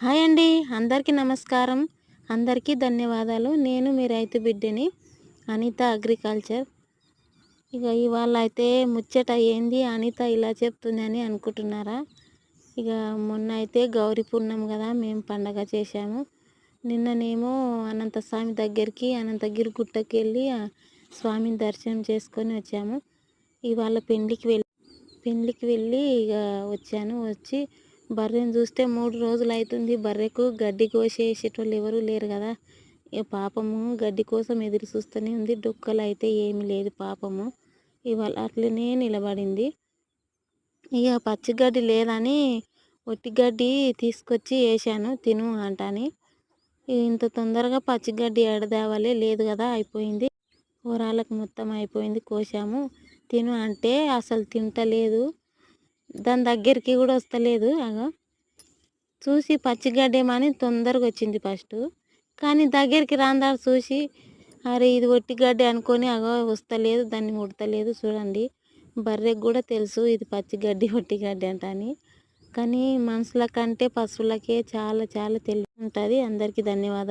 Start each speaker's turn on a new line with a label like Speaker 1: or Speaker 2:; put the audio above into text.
Speaker 1: Hi అండి. అందరికీ నమస్కారం. అందరికీ ధన్యవాదాలు. నేను మీ రైతు బిడ్డని అనిత అగ్రికల్చర్. ఇక ఇవాళ అయితే ముచ్చట ఏంది? అనిత ఇలా చెప్తుంది అని అనుకుంటున్నారా? ఇక మొన్న అయితే గౌరీ పూర్ణం కదా మేము పండగ చేశాము. నిన్ననేమో అనంత స్వామి దగ్గరికి అనంతగిరి గుట్టకి వెళ్ళి స్వామిని దర్శనం చేసుకొని వచ్చాము. ఇవాళ పెండ్లికి వెళ్ళి పెండ్లికి వెళ్ళి ఇక వచ్చాను. వచ్చి బర్రెని చూస్తే మూడు రోజులు అవుతుంది బర్రెకు గడ్డి కోసేసేటోళ్ళు ఎవరు లేరు కదా. ఇక పాపము గడ్డి కోసం ఎదురు చూస్తూనే ఉంది. డొక్కలు అయితే ఏమీ లేదు పాపము. ఇవాళ అట్లనే నిలబడింది. ఇక పచ్చిగడ్డి లేదని ఒట్టి గడ్డి తీసుకొచ్చి వేసాను తిను అంటని. ఇంత తొందరగా పచ్చిగడ్డి ఎడదేవాలి లేదు కదా అయిపోయింది. కూరాలకు మొత్తం అయిపోయింది కోసాము తిను అంటే అసలు తింటలేదు. దాని దగ్గరికి కూడా వస్తలేదు అగో చూసి పచ్చిగడ్డేమని తొందరగా వచ్చింది ఫస్ట్. కానీ దగ్గరికి రాందా చూసి అరే ఇది ఒట్టి గడ్డి అనుకొని అగో వస్తలేదు దాన్ని ముడతలేదు చూడండి. బర్రెకి కూడా తెలుసు ఇది పచ్చిగడ్డి ఒట్టి గడ్డి అంట అని. కానీ మనుషుల కంటే పశువులకే చాలా చాలా తెలివి ఉంటుంది. అందరికీ ధన్యవాదాలు.